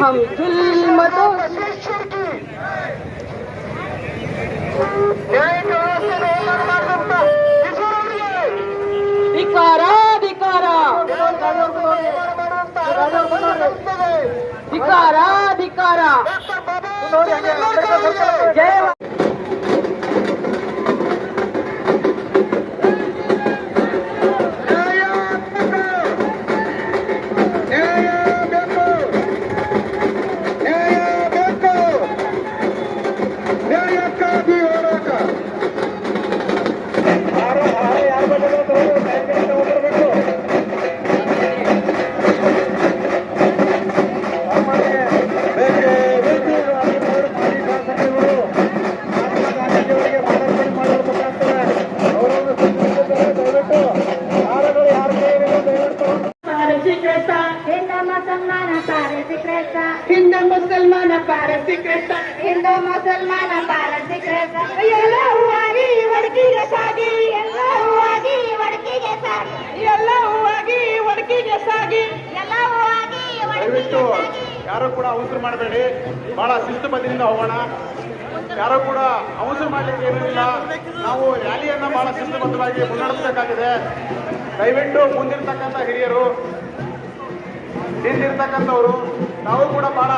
हम जुल्म दोस्त ಧಿಕಾರ ಧಿಕಾರ ಧಿಕಾರ ಧಿಕಾರ ಜಯ ಹಿಂದೂ ಮುಸಲ್ಮಾನ ಪಾರಸಿಕೃತ ಹಿಂದೂ ಮುಸಲ್ಮಾನ ಪಾರಸಿಕೃತ ಹಿಂದೂ ಮುಸಲ್ಮಾನ ಪಾರಸಿಕೃತ ಎಲ್ಲವೂ ಆಗಿ ಒಡಕಿಗೆ ಸಾಗಿ ಆಗಿ ಒಡಕಿಗೆ ಸಾಗಿ. ಎಲ್ಲ ಹೂವಾಗಿ ಒಡಕಿಗೆ ಸಾಗಿ. ಎಲ್ಲ ಹೂವಾಗಿ ದಯವಿಟ್ಟು ಯಾರು ಕೂಡ ಅವಸರ ಮಾಡಬೇಡಿ. ಬಹಳ ಶಿಸ್ತುಬದ್ಧದಿಂದ ಹೋಗೋಣ. ಯಾರು ಕೂಡ ಅವಸರ ಮಾಡ್ಲಿಕ್ಕೆ ಏನಿಲ್ಲ. ನಾವು ರ್ಯಾಲಿಯನ್ನ ಬಹಳ ಶಿಸ್ತುಬದ್ಧವಾಗಿ ಮುನ್ನಡೆಸಬೇಕಾಗಿದೆ. ದಯವಿಟ್ಟು ಮುಂದಿರ್ತಕ್ಕಂಥ ಹಿರಿಯರು ಹಿಂದಿರ್ತಕ್ಕಂಥವರು ನಾವು ಕೂಡ ಬಹಳ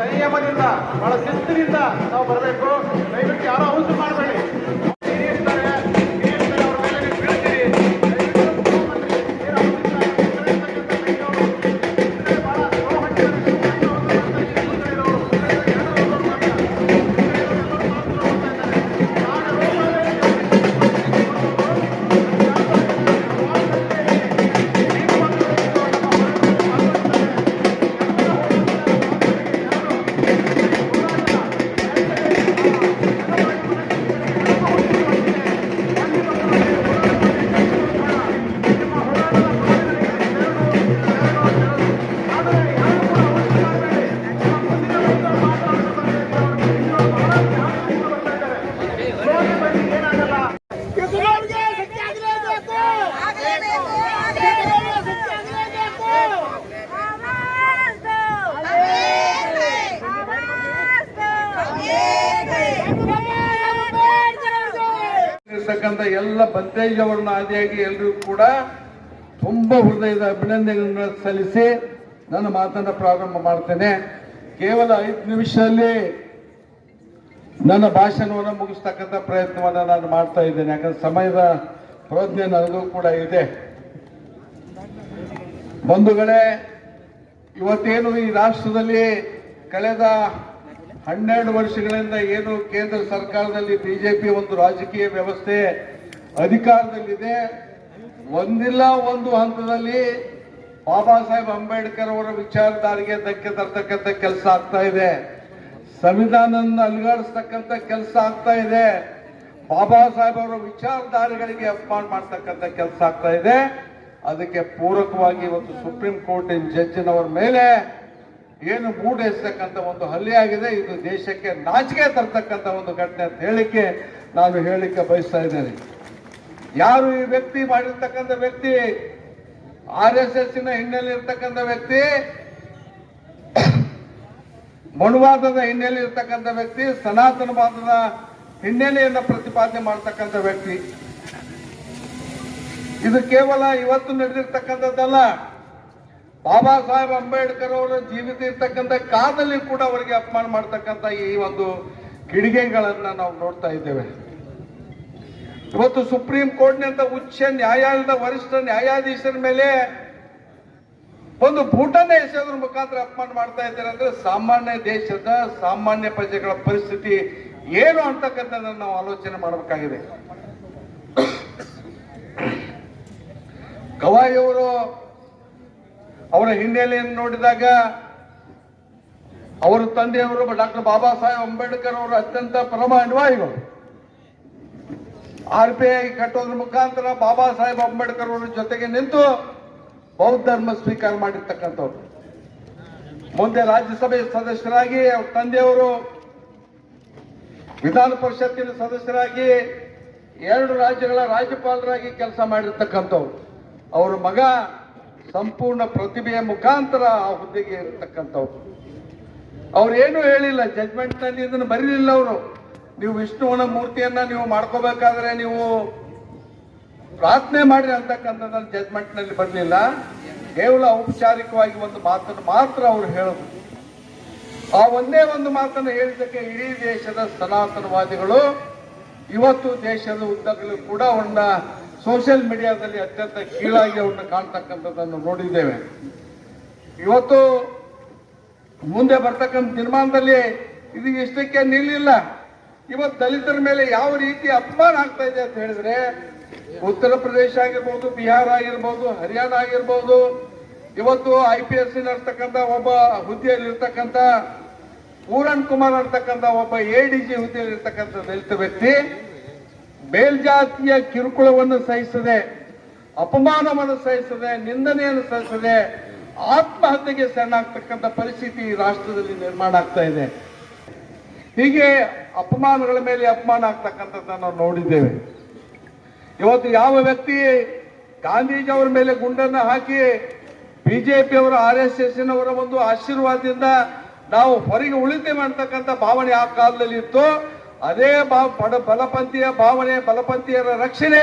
ಸಂಯಮದಿಂದ ಬಹಳ ಶಿಸ್ತಿನಿಂದ ನಾವು ಬರಬೇಕು. ದಯವಿಟ್ಟು ಯಾರು ಅವಸರ ಮಾಡಬೇಡಿ. ಇರ್ತಕ್ಕಂಥ ಎಲ್ಲ ಬಂತೇಜವರನ್ನ ಆದಿಯಾಗಿ ಎಲ್ಲರೂ ಕೂಡ ತುಂಬ ಹೃದಯದ ಅಭಿನಂದನೆಗಳನ್ನು ಸಲ್ಲಿಸಿ ನನ್ನ ಮಾತನ್ನು ಪ್ರಾರಂಭ ಮಾಡ್ತೇನೆ. ಕೇವಲ ಐದು ನಿಮಿಷದಲ್ಲಿ ನನ್ನ ಭಾಷಣವನ್ನು ಮುಗಿಸ್ತಕ್ಕಂಥ ಪ್ರಯತ್ನವನ್ನು ನಾನು ಮಾಡ್ತಾ ಇದ್ದೇನೆ. ಯಾಕಂದ್ರೆ ಸಮಯದ ಪ್ರಜ್ಞೆ ನನಗೂ ಕೂಡ ಇದೆ. ಬಂಧುಗಳೇ, ಇವತ್ತೇನು ಈ ರಾಷ್ಟ್ರದಲ್ಲಿ ಕಳೆದ ಹನ್ನೆರಡು ವರ್ಷಗಳಿಂದ ಏನು ಕೇಂದ್ರ ಸರ್ಕಾರದಲ್ಲಿ ಬಿಜೆಪಿ ಒಂದು ರಾಜಕೀಯ ವ್ಯವಸ್ಥೆ ಅಧಿಕಾರದಲ್ಲಿದೆ, ಒಂದಿಲ್ಲ ಒಂದು ಹಂತದಲ್ಲಿ ಬಾಬಾ ಸಾಹೇಬ್ ಅಂಬೇಡ್ಕರ್ ಅವರ ವಿಚಾರಧಾರೆಗೆ ಧಕ್ಕೆ ತರ್ತಕ್ಕಂಥ ಕೆಲಸ ಆಗ್ತಾ ಇದೆ. ಸಂವಿಧಾನವನ್ನು ಅಲುಗಾಡಿಸ್ತಕ್ಕಂಥ ಕೆಲಸ ಆಗ್ತಾ ಇದೆ. ಬಾಬಾ ಸಾಹೇಬ್ ಅವರ ವಿಚಾರಧಾರೆಗಳಿಗೆ ಅಪಮಾನ ಮಾಡ್ತಕ್ಕಂಥ ಕೆಲಸ ಆಗ್ತಾ ಇದೆ. ಅದಕ್ಕೆ ಪೂರಕವಾಗಿ ಒಂದು ಸುಪ್ರೀಂ ಕೋರ್ಟಿನ ಜಡ್ಜಿನವರ ಮೇಲೆ ಏನು ಮೂಡೇಸ್ತಕ್ಕಂಥ ಒಂದು ಹಲ್ಲೆ ಆಗಿದೆ, ಇದು ದೇಶಕ್ಕೆ ನಾಚಿಕೆ ತರ್ತಕ್ಕಂಥ ಒಂದು ಘಟನೆ ಅಂತ ಹೇಳಿಕೆ ನಾನು ಹೇಳಿಕ್ಕೆ ಬಯಸ್ತಾ ಇದ್ದೇನೆ. ಯಾರು ಈ ವ್ಯಕ್ತಿ ಮಾಡಿರ್ತಕ್ಕಂಥ ವ್ಯಕ್ತಿ? ಆರ್ ಎಸ್ ಎಸ್ನ ಹಿನ್ನೆಲೆ ಇರ್ತಕ್ಕಂಥ ವ್ಯಕ್ತಿ? ಮನುವಾದದ ಹಿನ್ನೆಲೆ ಇರ್ತಕ್ಕಂಥ ವ್ಯಕ್ತಿ? ಸನಾತನವಾದದ ಹಿನ್ನೆಲೆಯನ್ನು ಪ್ರತಿಪಾದನೆ ಮಾಡ್ತಕ್ಕಂಥ ವ್ಯಕ್ತಿ. ಇದು ಕೇವಲ ಇವತ್ತು ನಡೆದಿರ್ತಕ್ಕಂಥದ್ದಲ್ಲ. ಬಾಬಾ ಸಾಹೇಬ್ ಅಂಬೇಡ್ಕರ್ ಅವರ ಜೀವಿತ ಇರ್ತಕ್ಕಂಥ ಕಾಲದಲ್ಲಿ ಕೂಡ ಅವರಿಗೆ ಅಪಮಾನ ಮಾಡ್ತಕ್ಕಂಥ ಈ ಒಂದು ಕಿಡಿಗೆಗಳನ್ನ ನಾವು ನೋಡ್ತಾ ಇದ್ದೇವೆ. ಇವತ್ತು ಸುಪ್ರೀಂ ಕೋರ್ಟ್ನಿಂದ ಉಚ್ಚ ನ್ಯಾಯಾಲಯದ ವರಿಷ್ಠ ನ್ಯಾಯಾಧೀಶರ ಮೇಲೆ ಒಂದು ಭೂಟನೆ ಎಸೆಯೋದ್ರ ಮುಖಾಂತರ ಅಪಮಾನ ಮಾಡ್ತಾ ಇದ್ದಾರೆ ಅಂದ್ರೆ ಸಾಮಾನ್ಯ ದೇಶದ ಸಾಮಾನ್ಯ ಪ್ರಜೆಗಳ ಪರಿಸ್ಥಿತಿ ಏನು ಅಂತಕ್ಕಂಥದ್ದನ್ನು ನಾವು ಆಲೋಚನೆ ಮಾಡಬೇಕಾಗಿದೆ. ಗವಾಯಿ ಅವರು ಹಿನ್ನೆಲೆಯನ್ನು ನೋಡಿದಾಗ ಅವರ ತಂದೆಯವರು ಡಾಕ್ಟರ್ ಬಾಬಾ ಸಾಹೇಬ್ ಅಂಬೇಡ್ಕರ್ ಅವರು ಅತ್ಯಂತ ಪರಮ ಅನ್ವಾಯಿಗಳು ಆರ್ ಪಿ ಐ ಕಟ್ಟೋದ್ರ ಮುಖಾಂತರ ಬಾಬಾ ಸಾಹೇಬ್ ಅಂಬೇಡ್ಕರ್ ಅವರ ಜೊತೆಗೆ ನಿಂತು ಬೌದ್ಧ ಧರ್ಮ ಸ್ವೀಕಾರ ಮಾಡಿರ್ತಕ್ಕಂಥವ್ರು. ಮುಂದೆ ರಾಜ್ಯಸಭೆ ಸದಸ್ಯರಾಗಿ ಅವ್ರ ತಂದೆಯವರು ವಿಧಾನ ಪರಿಷತ್ತಿನ ಸದಸ್ಯರಾಗಿ ಎರಡು ರಾಜ್ಯಗಳ ರಾಜ್ಯಪಾಲರಾಗಿ ಕೆಲಸ ಮಾಡಿರ್ತಕ್ಕಂಥವ್ರು. ಅವರ ಮಗ ಸಂಪೂರ್ಣ ಪ್ರತಿಭೆಯ ಮುಖಾಂತರ ಆ ಹುದ್ದೆಗೆ ಇರತಕ್ಕಂಥವ್ರು ಅವ್ರು ಏನು ಹೇಳಿಲ್ಲ ಜಜ್ಮೆಂಟ್ನಲ್ಲಿ ಇದನ್ನು ಬರೀಲಿಲ್ಲ ಅವರು. ನೀವು ವಿಷ್ಣುವನ ಮೂರ್ತಿಯನ್ನ ನೀವು ಮಾಡ್ಕೋಬೇಕಾದ್ರೆ ನೀವು ಪ್ರಾರ್ಥನೆ ಮಾಡಿ ಅಂತಕ್ಕಂಥದ್ದನ್ನು ಜಜ್ಮೆಂಟ್ನಲ್ಲಿ ಬರಲಿಲ್ಲ. ಕೇವಲ ಔಪಚಾರಿಕವಾಗಿ ಒಂದು ಮಾತನ್ನು ಮಾತ್ರ ಅವರು ಹೇಳೋದು. ಆ ಒಂದೇ ಒಂದು ಮಾತನ್ನು ಹೇಳಿದ್ದಕ್ಕೆ ಇಡೀ ದೇಶದ ಸನಾತನವಾದಿಗಳು, ಇವತ್ತು ದೇಶದ ಉದ್ದಗಲೂ ಕೂಡ ಅವನ್ನ ಸೋಷಿಯಲ್ ಮೀಡಿಯಾದಲ್ಲಿ ಅತ್ಯಂತ ಕೀಳಾಗಿ ಅವ್ರನ್ನ ಕಾಣ್ತಕ್ಕಂಥದ್ದನ್ನು ನೋಡಿದ್ದೇವೆ. ಇವತ್ತು ಮುಂದೆ ಬರ್ತಕ್ಕಂಥ ನಿರ್ಮಾಣದಲ್ಲಿ ಇದು ಇಷ್ಟಕ್ಕೆ ನಿಲ್ಲಿಲ್ಲ. ಇವತ್ತು ದಲಿತರ ಮೇಲೆ ಯಾವ ರೀತಿ ಅಪಮಾನ ಆಗ್ತಾ ಇದೆ ಅಂತ ಹೇಳಿದ್ರೆ, ಉತ್ತರ ಪ್ರದೇಶ ಆಗಿರ್ಬೋದು, ಬಿಹಾರ ಆಗಿರ್ಬೋದು, ಹರಿಯಾಣ ಆಗಿರ್ಬೋದು, ಇವತ್ತು ಐ ಪಿ ಎಸ್ ನಡ್ತಕ್ಕಂಥ ಒಬ್ಬ ಹುದ್ದೆಯಲ್ಲಿ ಇರ್ತಕ್ಕಂಥ ಪೂರಣ್ ಕುಮಾರ್ ಅಂತಕ್ಕಂಥ ಒಬ್ಬ ಎ ಡಿ ಜಿ ಹುದ್ದೆಯಲ್ಲಿ ಇರ್ತಕ್ಕಂಥ ದಲಿತ ವ್ಯಕ್ತಿ ಮೇಲ್ಜಾತಿಯ ಕಿರುಕುಳವನ್ನು ಸಹಿಸದೆ, ಅಪಮಾನವನ್ನು ಸಹಿಸದೆ, ನಿಂದನೆಯನ್ನು ಸಹಿಸದೆ, ಆತ್ಮಹತ್ಯೆಗೆ ಸಣ್ಣಾಗ್ತಕ್ಕಂಥ ಪರಿಸ್ಥಿತಿ ರಾಷ್ಟ್ರದಲ್ಲಿ ನಿರ್ಮಾಣ ಆಗ್ತಾ ಇದೆ. ಹೀಗೆ ಅಪಮಾನಗಳ ಮೇಲೆ ಅಪಮಾನ ಆಗ್ತಕ್ಕಂಥದ್ದನ್ನು ನಾವು ನೋಡಿದ್ದೇವೆ. ಇವತ್ತು ಯಾವ ವ್ಯಕ್ತಿ ಗಾಂಧೀಜಿ ಅವರ ಮೇಲೆ ಗುಂಡನ್ನ ಹಾಕಿ ಬಿಜೆಪಿ ಅವರ ಆರ್ ಎಸ್ ಎಸ್ ನವರ ಒಂದು ಆಶೀರ್ವಾದದಿಂದ ನಾವು ಹೊರಗೆ ಉಳಿತೆ ಮಾಡ್ತಕ್ಕಂಥ ಭಾವನೆ ಆ ಕಾಲದಲ್ಲಿ ಇತ್ತು. ಅದೇ ಬಾ ಬಡ ಬಲಪಂಥೀಯ ಭಾವನೆ, ಬಲಪಂಥೀಯರ ರಕ್ಷಣೆ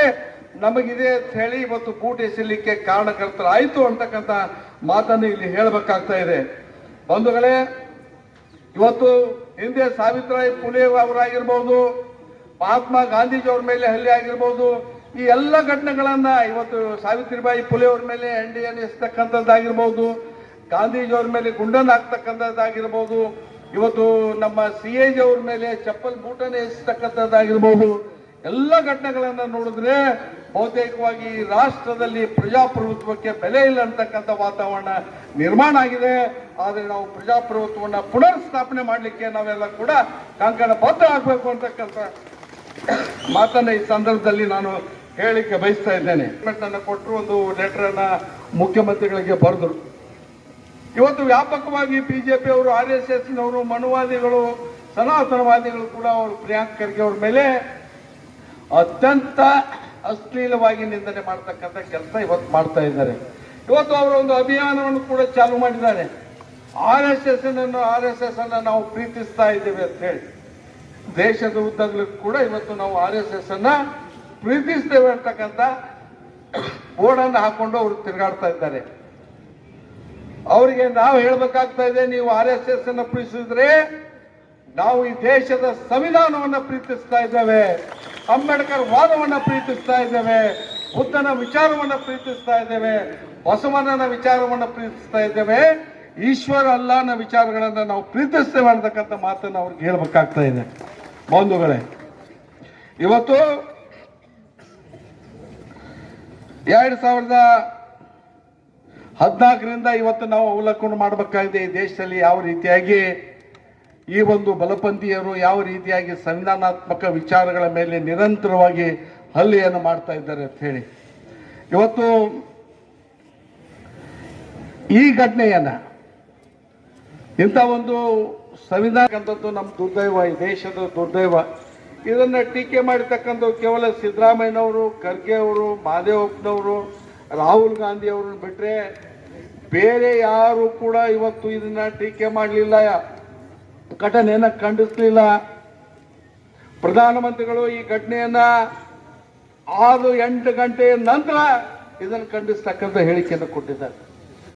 ನಮಗಿದೆ ಅಂತ ಹೇಳಿ ಇವತ್ತು ಬೂಟ್ ಎಸಲಿಕ್ಕೆ ಕಾರಣಕರ್ತರಾಯಿತು ಅಂತಕ್ಕಂಥ ಮಾತನ್ನು ಇಲ್ಲಿ ಹೇಳಬೇಕಾಗ್ತಾ ಇದೆ. ಬಂಧುಗಳೇ, ಇವತ್ತು ಹಿಂದೆ ಸಾವಿತ್ರಾಯಿ ಪುಲೆ ಅವರಾಗಿರ್ಬೋದು, ಮಹಾತ್ಮ ಗಾಂಧೀಜಿ ಅವ್ರ ಮೇಲೆ ಹಲ್ಲೆ ಆಗಿರ್ಬೋದು, ಈ ಎಲ್ಲ ಘಟನೆಗಳನ್ನ ಇವತ್ತು ಸಾವಿತ್ರಿಬಾಯಿ ಪುಲೆ ಅವ್ರ ಮೇಲೆ ಎನ್ ಎಸ್ತಕ್ಕಂಥದ್ದಾಗಿರ್ಬೋದು ಗಾಂಧೀಜಿ ಅವ್ರ ಮೇಲೆ ಗುಂಡನ್ ಹಾಕ್ತಕ್ಕಂಥದ್ದಾಗಿರ್ಬೋದು ಇವತ್ತು ನಮ್ಮ ಸಿ ಎ ಜಿ ಅವ್ರ ಮೇಲೆ ಚಪ್ಪಲ್ ಬೂಟನೆ ಎಸ್ತಕ್ಕಂಥದ್ದಾಗಿರ್ಬೋದು, ಎಲ್ಲ ಘಟನೆಗಳನ್ನ ನೋಡಿದ್ರೆ ಬಹುತೇಕವಾಗಿ ರಾಷ್ಟ್ರದಲ್ಲಿ ಪ್ರಜಾಪ್ರಭುತ್ವಕ್ಕೆ ಬೆಲೆ ಇಲ್ಲ ಅಂತಕ್ಕಂಥ ವಾತಾವರಣ ನಿರ್ಮಾಣ ಆಗಿದೆ. ಆದರೆ ನಾವು ಪ್ರಜಾಪ್ರಭುತ್ವವನ್ನು ಪುನರ್ ಸ್ಥಾಪನೆ ಮಾಡಲಿಕ್ಕೆ ನಾವೆಲ್ಲ ಕೂಡ ಕಂಕಣ ಪಾತ್ರ ಆಗಬೇಕು ಅಂತಕ್ಕಂಥ ಮಾತನ್ನ ಈ ಸಂದರ್ಭದಲ್ಲಿ ನಾನು ಹೇಳಿಕೆ ಬಯಸ್ತಾ ಇದ್ದೇನೆ. ಕೊಟ್ಟರು ಒಂದು ಲೆಟರ್ ಅನ್ನ ಮುಖ್ಯಮಂತ್ರಿಗಳಿಗೆ ಬರೆದ್ರು. ಇವತ್ತು ವ್ಯಾಪಕವಾಗಿ ಬಿಜೆಪಿ ಅವರು, ಆರ್ ಎಸ್ ಎಸ್ನವರು, ಮನುವಾದಿಗಳು, ಸನಾತನವಾದಿಗಳು ಕೂಡ ಅವರು ಪ್ರಿಯಾಂಕ್ ಖರ್ಗೆ ಅವ್ರ ಮೇಲೆ ಅತ್ಯಂತ ಅಶ್ಲೀಲವಾಗಿ ನಿಂದನೆ ಮಾಡ್ತಕ್ಕಂಥ ಕೆಲಸ ಇವತ್ತು ಮಾಡ್ತಾ ಇದ್ದಾರೆ. ಇವತ್ತು ಅವರ ಒಂದು ಅಭಿಯಾನವನ್ನು ಕೂಡ ಚಾಲು ಮಾಡಿದ್ದಾರೆ. ಆರ್ ಎಸ್ ಎಸ್ ಅನ್ನು ಆರ್ ಎಸ್ ಎಸ್ ಅನ್ನ ನಾವು ಪ್ರೀತಿಸ್ತಾ ಇದ್ದೇವೆ ಅಂತ ಹೇಳಿ. ದೇಶದ ಉದ್ದಗಲೂ ಕೂಡ ಇವತ್ತು ನಾವು ಆರ್ ಎಸ್ ಎಸ್ ಅನ್ನ ಪ್ರೀತಿಸ್ತೇವೆ ಅಂತಕ್ಕಂಥ ಬೋರ್ಡನ್ನು ಹಾಕೊಂಡು ಅವರು ತಿರುಗಾಡ್ತಾ ಇದ್ದಾರೆ. ಅವರಿಗೆ ನಾವು ಹೇಳಬೇಕಾಗ್ತಾ ಇದೆ, ನೀವು ಆರ್ ಎಸ್ ಎಸ್ ಅನ್ನು ಪ್ರೀತಿಸಿದ್ರೆ ನಾವು ಈ ದೇಶದ ಸಂವಿಧಾನವನ್ನು ಪ್ರೀತಿಸ್ತಾ ಇದ್ದೇವೆ, ಅಂಬೇಡ್ಕರ್ ವಾದವನ್ನು ಪ್ರೀತಿಸ್ತಾ ಇದ್ದೇವೆ, ಬುದ್ಧನ ವಿಚಾರವನ್ನು ಪ್ರೀತಿಸ್ತಾ ಇದ್ದೇವೆ, ಬಸವಣ್ಣನ ವಿಚಾರವನ್ನು ಪ್ರೀತಿಸ್ತಾ ಇದ್ದೇವೆ, ಈಶ್ವರ ಅಲ್ಲಾನ ವಿಚಾರಗಳನ್ನು ನಾವು ಪ್ರೀತಿಸ್ತೇವೆ ಅಂತಕ್ಕಂಥ ಮಾತನ್ನು ಅವ್ರಿಗೆ ಹೇಳ್ಬೇಕಾಗ್ತಾ ಇದೆ. ಬಂಧುಗಳೇ, ಇವತ್ತು ಎರಡ್ ಸಾವಿರದ ಹದಿನಾಲ್ಕರಿಂದ ಇವತ್ತು ನಾವು ಅವಲೋಕನ ಮಾಡಬೇಕಾಗಿದೆ ಈ ದೇಶದಲ್ಲಿ ಯಾವ ರೀತಿಯಾಗಿ ಈ ಒಂದು ಬಲಪಂಥೀಯರು ಯಾವ ರೀತಿಯಾಗಿ ಸಂವಿಧಾನಾತ್ಮಕ ವಿಚಾರಗಳ ಮೇಲೆ ನಿರಂತರವಾಗಿ ಹಲ್ಲೆಯನ್ನು ಮಾಡ್ತಾ ಇದ್ದಾರೆ ಅಂತ ಹೇಳಿ. ಇವತ್ತು ಈ ಘಟನೆಯನ್ನ ಇಂಥ ಒಂದು ಸಂವಿಧಾನಕ್ಕಂಥದ್ದು ನಮ್ಮ ದುರ್ದೈವ, ಈ ದೇಶದ ದುರ್ದೈವ, ಇದನ್ನ ಟೀಕೆ ಮಾಡಿರ್ತಕ್ಕಂಥ ಕೇವಲ ಸಿದ್ದರಾಮಯ್ಯನವರು, ಖರ್ಗೆ ಅವರು ಮಹದೇವಪ್ಪನವರು ರಾಹುಲ್ ಗಾಂಧಿ ಅವರನ್ನು ಬಿಟ್ರೆ ಬೇರೆ ಯಾರು ಕೂಡ ಇವತ್ತು ಇದನ್ನ ಟೀಕೆ ಮಾಡಲಿಲ್ಲ. ಘಟನೆಯನ್ನ ಖಂಡಿಸಲಿಲ್ಲ. ಪ್ರಧಾನಮಂತ್ರಿಗಳು ಈ ಘಟನೆಯನ್ನ ಆರು ಎಂಟು ಗಂಟೆಯ ನಂತರ ಇದನ್ನು ಖಂಡಿಸ್ತಕ್ಕಂಥ ಹೇಳಿಕೆಯನ್ನು ಕೊಟ್ಟಿದ್ದಾರೆ.